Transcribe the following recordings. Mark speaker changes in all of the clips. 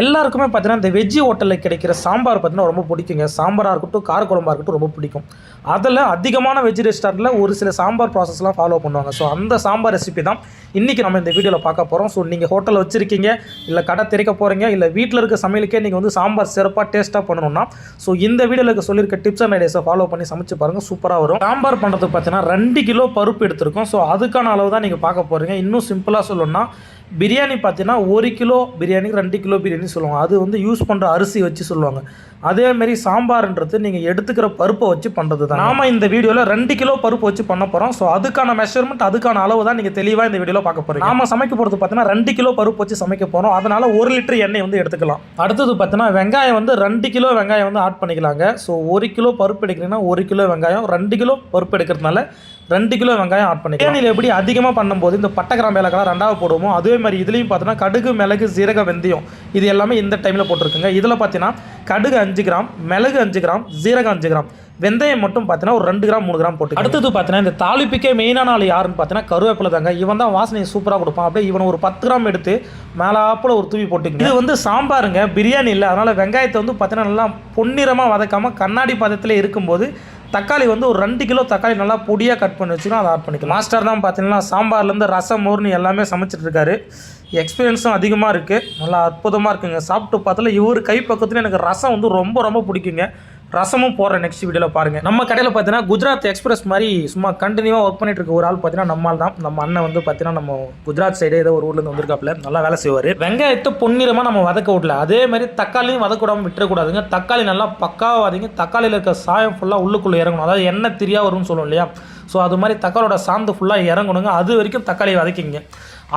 Speaker 1: எல்லாருக்குமே பார்த்தீங்கன்னா இந்த வெஜ்ஜி ஹோட்டலில் கிடைக்கிற சாம்பார் பார்த்தீங்கன்னா ரொம்ப பிடிக்குங்க. சாம்பாராக இருக்கட்டும் கார இருக்கட்டும் ரொம்ப பிடிக்கும். அதில் அதிகமான வெஜ் ரெஸ்டாரண்ட்டில் ஒரு சில சாம்பார் ப்ராசஸ்லாம் ஃபாலோ பண்ணுவாங்க. ஸோ அந்த சாம்பார் ரெசிபி தான் இன்றைக்கி நம்ம இந்த வீடியோவில் பார்க்க போகிறோம் ஸோ நீங்கள் ஹோட்டல் வச்சுருக்கீங்க இல்லை கடை திறக்க போகிறீங்க இல்லை வீட்டில் இருக்க சமையலுக்கே நீங்கள் வந்து சாம்பார் சிறப்பாக டேஸ்ட்டாக பண்ணணும்னா ஸோ இந்த வீடியோவில் இருக்க சொல்லியிருக்க டிப்ஸ் அண்ட் ஐடியாஸை ஃபாலோ பண்ணி சமைச்சு பாருங்கள் சூப்பராக வரும். சாம்பார் பண்ணுறதுக்கு பார்த்தீங்கன்னா ரெண்டு கிலோ பருப்பு எடுத்திருக்கோம். ஸோ அதுக்கான அளவு தான் நீங்கள் பார்க்க போகிறீங்க இன்னும் சிம்பிளாக சொல்லணும்னா பிரியாணி பார்த்தீங்கன்னா ஒரு கிலோ பிரியாணிக்கு ரெண்டு கிலோ பிரியாணி சொல்லுவாங்க. அது வந்து யூஸ் பண்ணுற அரிசி வச்சு சொல்லுவாங்க. அதேமாரி சாம்பார்ன்றது நீங்கள் எடுத்துக்கிற பருப்பை வச்சு பண்ணுறது தான் நாம் இந்த வீடியோவில் ரெண்டு கிலோ பருப்பு வச்சு பண்ண போகிறோம் ஸோ அதுக்கான மெஷர்மெண்ட் அதுக்கான அளவு தான் நீங்கள் தெளிவாக இந்த வீடியோவில் பார்க்க போகிறீங்க நாம் சமைக்க போகிறது பார்த்தீங்கன்னா ரெண்டு கிலோ பருப்பு வச்சு சமைக்க போகிறோம் அதனால் ஒரு லிட்டர் எண்ணெய் வந்து எடுத்துக்கலாம். அடுத்தது பார்த்தீங்கன்னா வெங்காயம் வந்து ரெண்டு கிலோ வெங்காயம் வந்து ஆட் பண்ணிக்கலாங்க. ஸோ ஒரு கிலோ பருப்பு எடுக்கிறீங்கன்னா ஒரு கிலோ வெங்காயம் ரெண்டு கிலோ பருப்பு எடுக்கிறதுனால ரெண்டு கிலோ வெங்காயம் ஆட் பண்ணிக்கலாம். பிரியாணியில் எப்படி அதிகமாக பண்ணும்போது இந்த பட்டை கிராம்பு ஏலக்காய் ரெண்டாவது போடுவோமோ அதே மாதிரி இதுலேயும் பார்த்தீங்கன்னா கடுகு மிளகு சீரக வெந்தயம் இது எல்லாமே இந்த டைமில் போட்டிருக்குங்க. இதில் பார்த்தீங்கன்னா கடுகு அஞ்சு கிராம் மிளகு அஞ்சு கிராம் சீரகம் அஞ்சு கிராம். வெந்தயம் மட்டும் பார்த்தீங்கன்னா ஒரு ரெண்டு கிராம் மூணு கிராம் போட்டு அடுத்தது பார்த்தீங்கன்னா இந்த தாளிப்புக்கே மெயினான ஆள் யாருன்னு பார்த்தீங்கன்னா கருவேப்பிலை தாங்க. இவன் தான் வாசனையை சூப்பராக கொடுப்பான். அப்படியே இவன் ஒரு பத்து கிராம் எடுத்து மேலாப்பில் ஒரு தூவி போட்டுங்க இது வந்து சாம்பாருங்க பிரியாணி இல்லை. அதனால் வெங்காயத்தை வந்து பார்த்தீங்கன்னா நல்லா பொன்னிறமாக வதக்காமல் கண்ணாடி பதத்தில் இருக்கும்போது தக்காளி வந்து ஒரு ரெண்டு கிலோ தக்காளி நல்லா பொடியாக கட் பண்ணி வச்சுக்கணும் அதை ஆட் பண்ணிக்கலாம். மாஸ்டர் தான் பார்த்தீங்கன்னா சாம்பார்லேருந்து ரசம் மோர்னு எல்லாமே சமைச்சிட்ருக்காரு எக்ஸ்பீரியன்ஸும் அதிகமாக இருக்குது நல்லா அற்புதமாக இருக்குங்க. சாப்பிட்டு பார்த்தால இவர் கை பக்கத்தில் எனக்கு ரசம் வந்து ரொம்ப ரொம்ப பிடிக்குங்க. ரசமும் போடுற நெக்ஸ்ட் வீடியோவில் பாருங்கள் நம்ம கடையில் பார்த்தீங்கன்னா குஜராத் எக்ஸ்பிரஸ் மாதிரி சும்மா கண்டினியூவாக ஒர்க் பண்ணிட்டு இருக்க ஒரு ஆள் பார்த்தீங்கன்னா நம்மால் தான். நம்ம அண்ணன் வந்து பார்த்தீங்கன்னா நம்ம குஜராத் சைடு ஏதோ ஒரு ஊர்லேருந்து வந்திருக்காப்புல. நல்லா வேலை செய்வார். வெங்காயத்தை பொன்னிறமாக நம்ம வதக்க விடல. அதே மாதிரி தக்காளியும் வதக்கூடாமல் விட்டுறக்கூடாதுங்க. தக்காளி நல்லா பக்காவாக தக்காளியில் இருக்க சாயம் ஃபுல்லாக உள்ளுக்குள்ளே இறங்கணும். அதாவது எண்ணெய் திரியா வரும்னு சொல்லுவோம் இல்லையா? ஸோ அது மாதிரி தக்காளோட சாந்து ஃபுல்லாக இறங்கணுங்க. அது வரைக்கும் தக்காளி வதக்கிங்க.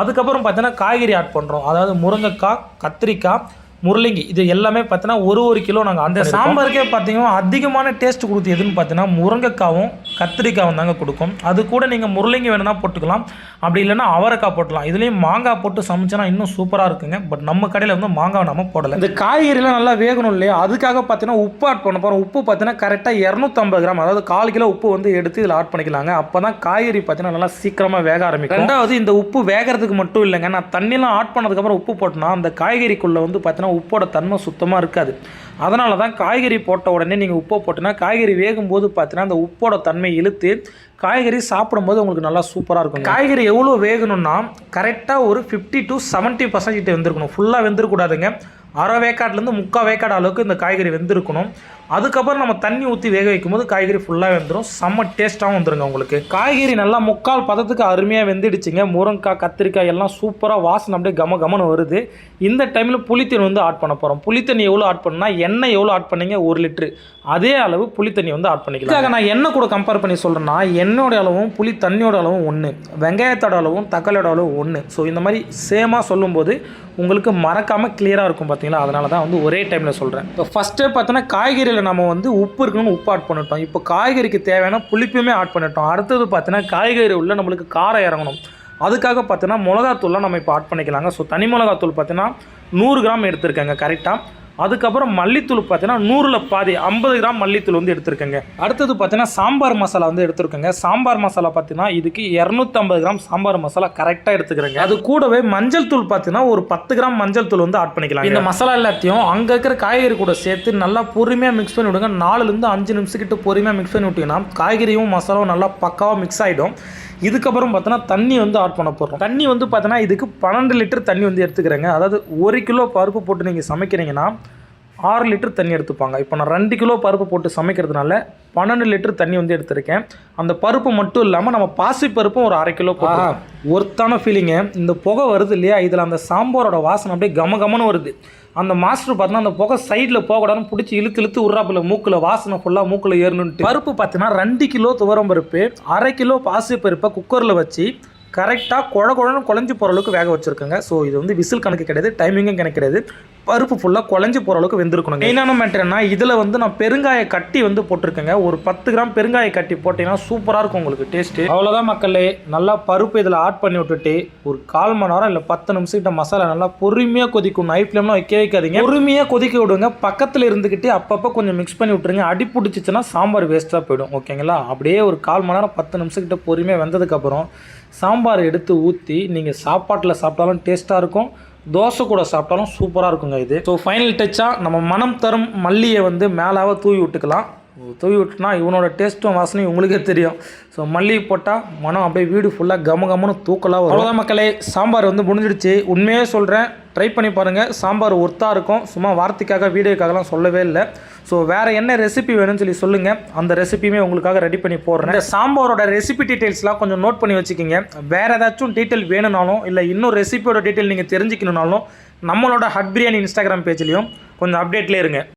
Speaker 1: அதுக்கப்புறம் பார்த்தீங்கன்னா காய்கறி ஆட் பண்ணுறோம் அதாவது முருங்கைக்காய் கத்திரிக்காய் முருளிங்கி இது எல்லாமே பார்த்தீங்கன்னா ஒரு ஒரு கிலோ நாங்கள் அந்த சாம்பாருக்கே பார்த்தீங்கன்னா அதிகமான டேஸ்ட் கொடுத்து எதுன்னு பார்த்தீங்கன்னா முருங்கைக்காவும் கத்திரிக்காவும் தாங்க கொடுக்கும். அது கூட நீங்கள் முருளிங்கி வேணும்னா போட்டுக்கலாம். அப்படி இல்லைன்னா அவரைக்காய் போட்டுக்கலாம் இதுலேயும் மாங்காய் போட்டு சமைச்சோன்னா இன்னும் சூப்பராக இருக்குங்க. பட் நம்ம கடையில் வந்து மாங்காய் நம்ம போடலை. இந்த காய்கறிலாம் நல்லா வேகணும் இல்லையா? அதுக்காக பார்த்தீங்கன்னா உப்பு ஆட் பண்ண போகிறோம் உப்பு பார்த்தீங்கன்னா கரெக்டாக இரநூத்தம்பது கிராம். அதாவது கால் கிலோ உப்பு வந்து எடுத்து இதில் ஆட் பண்ணிக்கலாங்க. அப்போ தான் காய்கறி பார்த்தீங்கன்னா நல்லா சீக்கிரமாக வேக ஆரம்பிக்கும். ரெண்டாவது இந்த உப்பு வேகிறதுக்கு மட்டும் இல்லைங்க. நான் தண்ணிலாம் ஆட் பண்ணதுக்கப்புறம் உப்பு போட்டோன்னா அந்த காய்கறிக்குள்ளே வந்து பார்த்தீங்கன்னா உப்போட தன்மை சுத்தமாக இருக்காது. அதனால தான் காய்கறி போட்ட உடனே நீங்கள் உப்பை போட்டுனா காய்கறி வேகும்போது பார்த்தீங்கன்னா அந்த உப்போட தன்மை இழுத்து காய்கறி சாப்பிடும்போது உங்களுக்கு நல்லா சூப்பராக இருக்கும் காய்கறி எவ்வளோ வேகணும்னா கரெக்டாக ஒரு ஃபிஃப்டி டு செவன்ட்டி பர்சன்டேஜ் வந்துருக்கணும். ஃபுல்லாக வெந்திருக்கூடாதுங்க. அரை வேக்காட்லேருந்து முக்கால் வேக்காடு அளவுக்கு இந்த காய்கறி வெந்திருக்கணும். அதுக்கப்புறம் நம்ம தண்ணி ஊற்றி வேக வைக்கும் போது காய்கறி ஃபுல்லாக வெந்துடும் செம்ம டேஸ்ட்டாகவும் வந்துருங்க உங்களுக்கு. காய்கறி நல்லா முக்கால் பதத்துக்கு அருமையாக வெந்துடுச்சுங்க. முருங்கைக்காய் கத்திரிக்காய் எல்லாம் சூப்பராக வாசனை அப்படியே கம கமன்னு வருது. இந்த டைமில் புளித்தண்ணி வந்து ஆட் பண்ண போகிறோம் புளித்தண்ணி எவ்வளோ ஆட் பண்ணால் எண்ணெய் எவ்வளோ ஆட் பண்ணீங்க? ஒரு லிட்ரு அதே அளவு புளித்தண்ணி வந்து ஆட் பண்ணிக்கலாம். இதுக்காக நான் எண்ணெய் கூட கம்பேர் பண்ணி சொல்கிறேன்னா எண்ணெயோட அளவும் புளி தண்ணியோட அளவும் ஒன்று வெங்காயத்தோட அளவும் தக்காளியோட அளவும் ஒன்று ஸோ இந்த மாதிரி சேமாக சொல்லும்போது உங்களுக்கு மறக்காமல் கிளியராக இருக்கும் பார்த்தீங்களா? அதனால தான் வந்து ஒரே டைமில் சொல்கிறேன் இப்போ ஃபஸ்ட்டே பார்த்தோன்னா காய்கறியில் நம்ம வந்து உப்பு இருக்கணும்னு உப்பு ஆட் பண்ணிட்டோம். இப்போ காய்கறிக்கு தேவையான புளிப்புமே ஆட் பண்ணிட்டோம். அடுத்தது பார்த்தீங்கன்னா காய்கறி உள்ள நம்மளுக்கு காரம் இறங்கணும். அதுக்காக பார்த்தீங்கன்னா மிளகாத்தூள்லாம் நம்ம இப்போ ஆட் பண்ணிக்கலாங்க. ஸோ தனி மிளகாத்தூள் பார்த்தீங்கன்னா நூறு கிராம் எடுத்திருக்கேங்க கரெக்டாக அதுக்கப்புறம் மல்லித்தூள் பார்த்தீங்கன்னா நூறில் பாதி ஐம்பது கிராம் மல்லித்தூள் வந்து எடுத்திருக்கேங்க. அடுத்தது பார்த்தீங்கன்னா சாம்பார் மசாலா வந்து எடுத்திருக்கேங்க. சாம்பார் மசாலா பார்த்தீங்கன்னா இதுக்கு இரநூத்தம்பது கிராம் சாம்பார் மசாலா கரெக்டாக எடுத்துக்கிறேங்க. அது கூடவே மஞ்சள் தூள் பார்த்தீங்கன்னா ஒரு பத்து கிராம் மஞ்சள் தூள் வந்து ஆட் பண்ணிக்கலாம் இந்த மசாலா எல்லாத்தையும் அங்கே இருக்கிற காய்கறி கூட சேர்த்து நல்லா பொறுமையாக மிக்ஸ் பண்ணி விடுங்க. நாலுலேருந்து அஞ்சு நிமிஷத்துக்கிட்ட பொறுமையாக மிக்ஸ் பண்ணி விட்டீங்கன்னா காய்கறியும் மசாலாவும் நல்லா பக்காவாக மிக்ஸ் ஆகிடும் இதுக்கப்புறம் பார்த்தோன்னா தண்ணி வந்து ஆட் பண்ண போகிறோம் தண்ணி வந்து பார்த்தோன்னா இதுக்கு பன்னெண்டு லிட்டர் தண்ணி வந்து எடுத்துக்கிறேங்க. அதாவது ஒரு கிலோ பருப்பு போட்டு நீங்கள் சமைக்கிறீங்கன்னா ஆறு லிட்டர் தண்ணி எடுத்துப்பாங்க. இப்போ நான் ரெண்டு கிலோ பருப்பு போட்டு சமைக்கிறதுனால பன்னெண்டு லிட்டர் தண்ணி வந்து எடுத்திருக்கேன். அந்த பருப்பு மட்டும் இல்லாமல் நம்ம பாசி பருப்பும் ஒரு அரை கிலோ ஒர்த்தான ஃபீலிங்கு இந்த புகை வருது இல்லையா? இதில் அந்த சாம்பாரோட வாசனை அப்படியே கம கமன்னு வருது. அந்த மாஸ்டர் பார்த்தீங்கன்னா அந்த புகை சைடில் போகக்கூடாதுன்னு பிடிச்சி இழுத்து இழுத்து உருறாப்புல மூக்கில் வாசனை ஃபுல்லாக மூக்கில் ஏறணுன்ட்டு பருப்பு பார்த்தீங்கன்னா ரெண்டு கிலோ துவரம் பருப்பு அரை கிலோ பாசி பருப்பை குக்கரில் வச்சு கரெக்டாக குழ குழன்னு குழஞ்சி போகிற அளவுக்கு வேக வச்சுருக்கேங்க. ஸோ இது வந்து விசில் கணக்கு கிடையாது டைமிங்கும் கணக்கு கிடையாது. பருப்பு ஃபுல்லாக குழஞ்சி போகிற அளவுக்கு வெந்திருக்கணும் மெயினான மேட்டர்னா இதில் வந்து நான் பெருங்காய கட்டி வந்து போட்டிருக்கேங்க. ஒரு பத்து கிராம் பெருங்காய கட்டி போட்டிங்கன்னா சூப்பராக இருக்கும் உங்களுக்கு டேஸ்ட்டு அவ்வளோதான் மக்களே நல்லா பருப்பு இதில் ஆட் பண்ணி விட்டுட்டு ஒரு கால் மணி நேரம் இல்லை பத்து நிமிஷம் மசாலா நல்லா பொறுமையாக கொதிக்கும். நைட் ஃப்ளேம்லாம் வைக்க வைக்காதீங்க. பொறுமையாக கொதிக்க விடுங்க. பக்கத்தில் இருந்துக்கிட்டு அப்பப்போ கொஞ்சம் மிக்ஸ் பண்ணி விட்டுருங்க. அடி பிடிச்சிச்சுன்னா சாம்பார் வேஸ்ட்டாக போயிடும். ஓகேங்களா? அப்படியே ஒரு கால் மணி நேரம் பத்து நிமிஷத்துக்கிட்ட பொறுமையாக வெந்ததுக்கப்புறம் சாம்பார் எடுத்து ஊற்றி நீங்கள் சாப்பாட்டில் சாப்பிட்டாலும் டேஸ்ட்டாக இருக்கும். தோசை கூட சாப்பிட்டாலும் சூப்பராக இருக்குங்க இது. ஸோ ஃபைனல் டச்சாக நம்ம மனம் தரும் மல்லியை வந்து மேலாக தூவி விட்டுக்கலாம். தூவி விட்டுனா இவனோட டேஸ்ட்டும் வாசனையும் உங்களுக்கே தெரியும். ஸோ மல்லிகை போட்டால் மனம் அப்படியே வீடு ஃபுல்லாக கம கமனு தூக்கலாக வரும். அவ்வளோதான் மக்களே சாம்பார் வந்து முடிஞ்சிடுச்சு. உண்மையே சொல்கிறேன் ட்ரை பண்ணி பாருங்கள் சாம்பார் ஒர்த்தாக இருக்கும். சும்மா வார்த்தைக்காக வீடியோக்காகலாம் சொல்லவே இல்லை. ஸோ வேறு என்ன ரெசிபி வேணும்னு சொல்லி சொல்லுங்கள் அந்த ரெசிபியுமே உங்களுக்காக ரெடி பண்ணி போடுறேன். இந்த சாம்பாரோட ரெசிபி டீட்டெயில்ஸ்லாம் கொஞ்சம் நோட் பண்ணி வச்சுக்கிங்க. வேறு ஏதாச்சும் டீட்டெயில் வேணும்னாலும் இல்லை இன்னும் ரெசிபியோட டீட்டெயில் நீங்கள் தெரிஞ்சுக்கணுனாலும் நம்மளோட ஹட் பிரியாணி இன்ஸ்டாகிராம் பேஜ்லேயும் கொஞ்சம் அப்டேட்லேயே இருங்க.